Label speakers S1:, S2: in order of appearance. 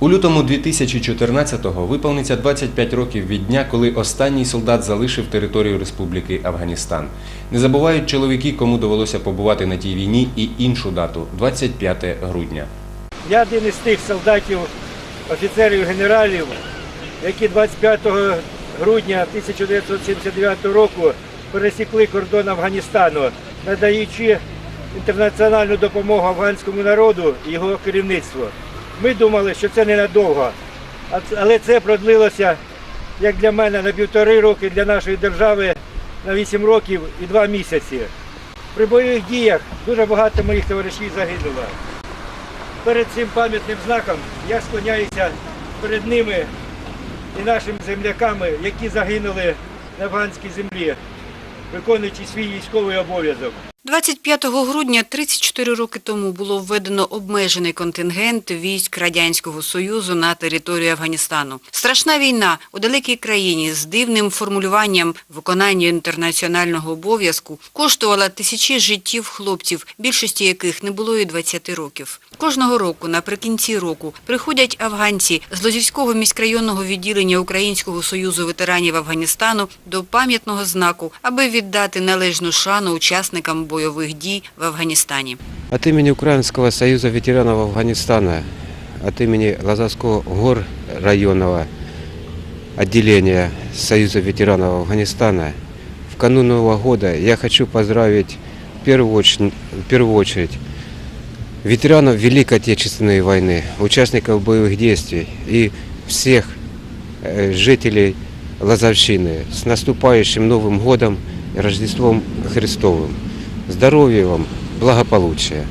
S1: У лютому 2014-го виповниться 25 років від дня, коли останній солдат залишив територію Республіки Афганістан. Не забувають чоловіки, кому довелося побувати на тій війні, і іншу дату 25 грудня.
S2: Я один із тих солдатів, офіцерів, генералів, які 25 грудня 1979 року пересікли кордон Афганістану, надаючи інтернаціональну допомогу афганському народу і його керівництву. Ми думали, що це ненадовго, але це продлилося, як для мене, на півтори роки, для нашої держави на 8 років і 2 місяці. При бойових діях дуже багато моїх товаришів загинуло перед цим пам'ятним знаком я склоняюся перед ними і нашими земляками, які загинули на афганській землі, виконуючи свій військовий обов'язок.
S3: 25 грудня 34 роки тому було введено обмежений контингент військ Радянського Союзу на територію Афганістану. Страшна війна у далекій країні з дивним формулюванням виконання інтернаціонального обов'язку коштувала тисячі життів хлопців, більшості яких не було і 20 років. Кожного року, наприкінці року, приходять афганці з Лозівського міськрайонного відділення Українського союзу ветеранів Афганістану до пам'ятного знаку, аби віддати належну шану учасникам бойових дій в Афганістані.
S4: От имени Украинского союза ветеранов Афганистана, от имени Лазовского гор районного отделения Союза ветеранов Афганистана, в канун Нового года я хочу поздравить в первую очередь, в первую очередь ветеранов Великой Отечественной войны, участников боевых действий и всех э, жителей Лазовщины с наступающим Новым годом и Рождеством Христовым. Здоровья вам, благополучия.